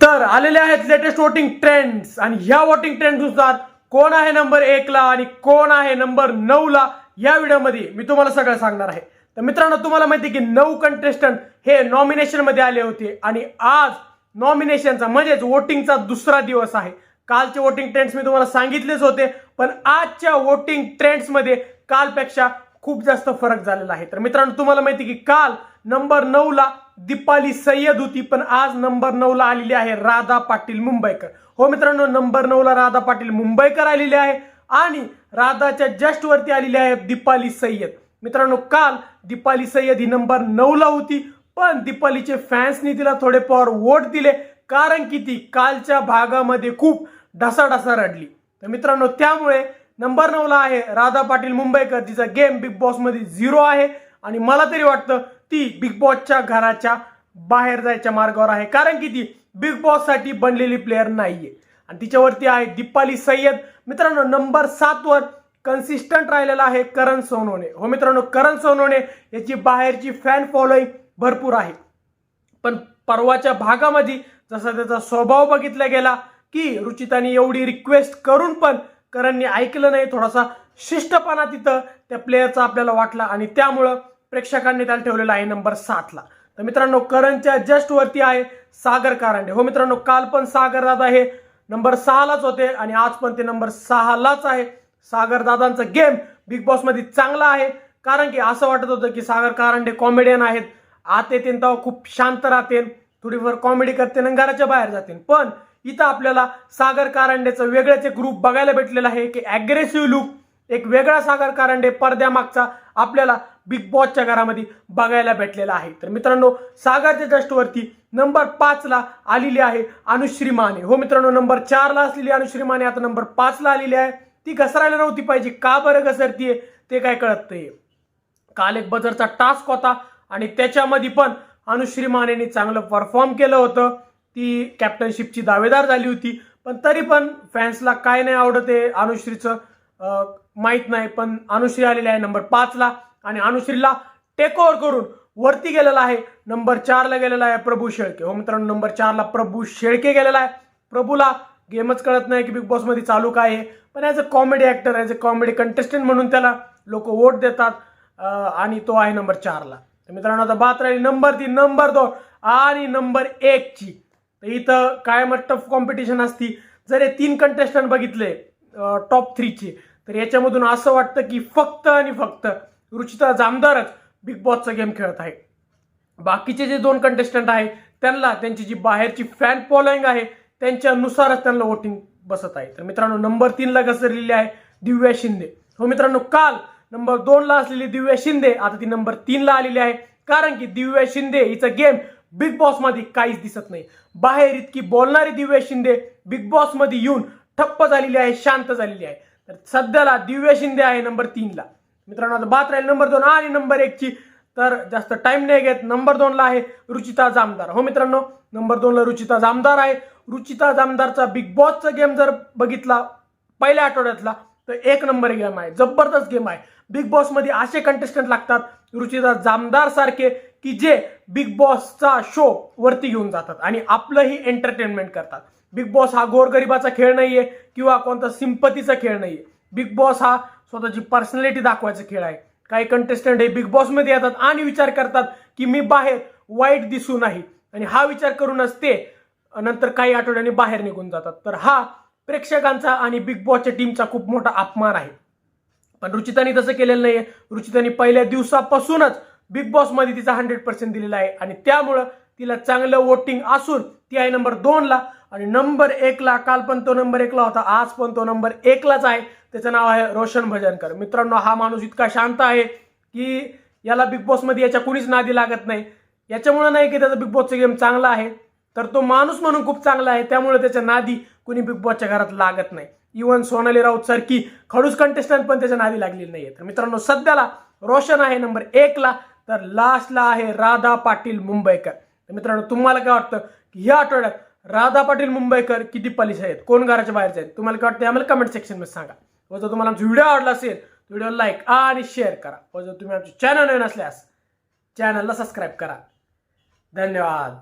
तर आलेले आहेत लेटेस्ट वोटिंग ट्रेंड्स आणि ह्या वोटिंग ट्रेंडनुसार कोण आहे नंबर एक ला आणि कोण आहे नंबर नऊ ला? या व्हिडिओमध्ये मी तुम्हाला सगळं सांगणार आहे. तर मित्रांनो तुम्हाला माहिती आहे की नऊ कंटेस्टंट हे नॉमिनेशनमध्ये आले होते. आणि आज नॉमिनेशनचा म्हणजेच वोटिंगचा दुसरा दिवस आहे. कालचे वोटिंग ट्रेंड्स मी तुम्हाला सांगितलेच होते पण आजच्या वोटिंग ट्रेंड्समध्ये कालपेक्षा खूप जास्त फरक झालेला आहे. तर मित्रांनो तुम्हाला माहिती आहे की काल नंबर नऊ ला दीपाली सय्यद होती पण आज नंबर नऊला आलेली आहे राधा पाटील मुंबईकर. हो मित्रांनो नंबर नऊला राधा पाटील मुंबईकर आलेली आहे आणि राधाच्या जस्ट वरती आलेली आहे दीपाली सय्यद. मित्रांनो काल दीपाली सय्यद ही नंबर नऊला होती पण दीपालीचे फॅन्सनी तिला थोडे पॉवर वोट दिले कारण की ती कालच्या भागामध्ये खूप ढसाढसा रडली. तर मित्रांनो त्यामुळे नंबर नऊला आहे राधा पाटील मुंबईकर जिचा गेम बिग बॉसमध्ये झिरो आहे. आणि मला तरी वाटतं ती बिग बॉसच्या घराच्या बाहेर जायच्या मार्गावर आहे. कारण की ती बिग बॉससाठी बनलेली प्लेअर नाहीये. आणि तिच्यावरती आहे दीपाली सय्यद. मित्रांनो नंबर सातवर कन्सिस्टंट राहिलेला आहे करण सोनोने हो मित्रांनो करण सोनोने याची बाहेरची फॅन फॉलोईंग भरपूर आहे. पण परवाच्या भागामध्ये जसा त्याचा स्वभाव बघितला गेला की रुचिताने एवढी रिक्वेस्ट करून पण करणने ऐकलं नाही. थोडासा शिष्टपणा तिथं त्या प्लेयरचा आपल्याला वाटला. आणि त्यामुळं प्रेक्षकांनी त्याला ठेवलेला आहे नंबर सातला तर मित्रांनो करणच्या जस्ट वरती आहे सागर कारंडे. हो मित्रांनो काल पण सागर दादा हे नंबर सहालाच होते आणि आज पण ते नंबर सहालाच आहे. सागर दादांचा गेम बिग बॉसमध्ये चांगला आहे. कारण की असं वाटत होतं की सागर कारंडे कॉमेडियन आहेत. आत येते तेव्हा खूप शांत राहतील थोडीफार कॉमेडी करते आणि घराच्या बाहेर जातील. पण इथं आपल्याला सागर कारंडेचं वेगळंच एक ग्रुप बघायला भेटलेलं आहे की अग्रेसिव्ह लुक एक वेगळा सागर कारंडे पडद्यामागचा आपल्याला बिग बॉसच्या घरामध्ये बघायला भेटलेला आहे. तर मित्रांनो सागरच्या जस्टवरती नंबर पाचला आलेली आहे अनुश्री माने. हो मित्रांनो नंबर चारला असलेली अनुश्री माने आता नंबर पाचला आलेली आहे. ती घसरायला नव्हती पाहिजे. का बरं घसरतीये? ते काय कळत नाही काल एक बजरचा टास्क होता आणि त्याच्यामध्ये पण अनुश्री मानेने चांगलं परफॉर्म केलं होतं. ती कॅप्टनशिपची दावेदार झाली होती. पण तरी पण फॅन्सला काय नाही आवडत आहे अनुश्रीचं. माहीत नाही. पण अनुश्री आलेली आहे नंबर पाचला आणि अनुश्रीला टेक ओव्हर करून वरती गेलेला आहे. नंबर चारला गेलेला आहे प्रभू शेळके. हो मित्रांनो नंबर चारला प्रभू शेळके गेलेला आहे. प्रभूला गेमच कळत नाही की बिग बॉसमध्ये चालू काय आहे. पण as a comedy actor as a comedy contestant म्हणून त्याला लोक वोट देतात. आणि तो आहे नंबर चारला तर मित्रांनो आता बात राहिली नंबर तीन नंबर दोन आणि नंबर एकची तर इथं काय मग टफ कॉम्पिटिशन असती. जर हे तीन कंटेस्टंट बघितले टॉप थ्रीचे तर याच्यामधून असं वाटतं की फक्त आणि फक्त रुचिता जामदारच बिग बॉसचा गेम खेळत आहे. बाकीचे जे दोन कंटेस्टंट आहे त्यांना त्यांची जी बाहेरची फॅन फॉलोईंग आहे त्यांच्यानुसारच त्यांना वोटिंग बसत आहे. तर मित्रांनो नंबर तीनला घसरलेली आहे दिव्या शिंदे. हो मित्रांनो काल नंबर दोनला असलेली दिव्या शिंदे आता ती नंबर तीनला आलेली आहे. कारण की दिव्या शिंदे हिचा गेम बिग बॉसमध्ये काहीच दिसत नाही. बाहेर इतकी बोलणारी दिव्या शिंदे बिग बॉसमध्ये येऊन ठप्प झालेली आहे शांत झालेली आहे. तर सध्याला दिव्या शिंदे आहे नंबर तीनला मित्रांनो आता बात राहील नंबर दोन आणि नंबर एकची तर जास्त टाइम नाही घेत. नंबर दोनला आहे रुचिता जामदार. हो मित्रांनो नंबर दोनला रुचिता जामदार आहे. रुचिता जामदारचा बिग बॉसचा गेम जर बघितला पहिल्या आठवड्यातला तर एक नंबर गेम आहे. जबरदस्त गेम आहे. बिग बॉसमध्ये असे कंटेस्टंट लागतात रुचिता जामदार सारखे की जे बिग बॉसचा शो वरती घेऊन जातात आणि आपलंही एंटरटेनमेंट करतात. बिग बॉस हा गोरगरिबाचा खेळ नाहीये किंवा कोणता सिंपतीचा खेळ नाहीये. बिग बॉस हा स्वतःची पर्सनॅलिटी दाखवायचा खेळ आहे. काही कंटेस्टंट हे बिग बॉसमध्ये येतात आणि विचार करतात की मी बाहेर वाईट दिसू नाही. आणि हा विचार करूनच ते नंतर काही आठवड्यांनी बाहेर निघून जातात. तर हा प्रेक्षकांचा आणि बिग बॉसच्या टीमचा खूप मोठा अपमान आहे. पण रुचितानी तसं केलेलं नाहीये. रुचितानी पहिल्या दिवसापासूनच बिग बॉसमध्ये तिचा हंड्रेड पर्सेंट दिलेला आहे. आणि त्यामुळं तिला चांगलं वोटिंग असून ती आहे नंबर दोनला. आणि नंबर एकला काल पण तो नंबर एकला होता आज पण तो नंबर एकलाच आहे. त्याचं नाव आहे रोशन भजनकर. मित्रांनो हा माणूस इतका शांत आहे की याला बिग बॉसमध्ये याच्या कुणीच नादी लागत नाही. याच्यामुळे नाही की त्याचा बिग बॉसचा गेम चांगला आहे तर तो माणूस म्हणून खूप चांगला आहे. त्यामुळे त्याच्या नादी कुणी बिग बॉसच्या घरात लागत नाही. इव्हन सोनाली राऊत सारखी खडूस कंटेस्टंट पण त्याच्या नादी लागलेली नाही तर मित्रांनो सध्याला रोशन आहे नंबर एकला तर लास्टला आहे राधा पाटील मुंबईकर. तर मित्रांनो तुम्हाला काय वाटतं? या आठवड्यात राधा पाटील मुंबईकर किती पलिश आहेत? कोण घराच्या बाहेरचे आहेत? तुम्हाला काय वाटतं आम्हाला कमेंट सेक्शनमध्ये सांगा. व जर तुम्हाला आमचा व्हिडिओ आवडला असेल व्हिडिओ लाईक आणि शेअर करा. व जर तुम्ही आमचे चॅनल नवीन असल्यास चॅनलला सबस्क्राईब करा. धन्यवाद.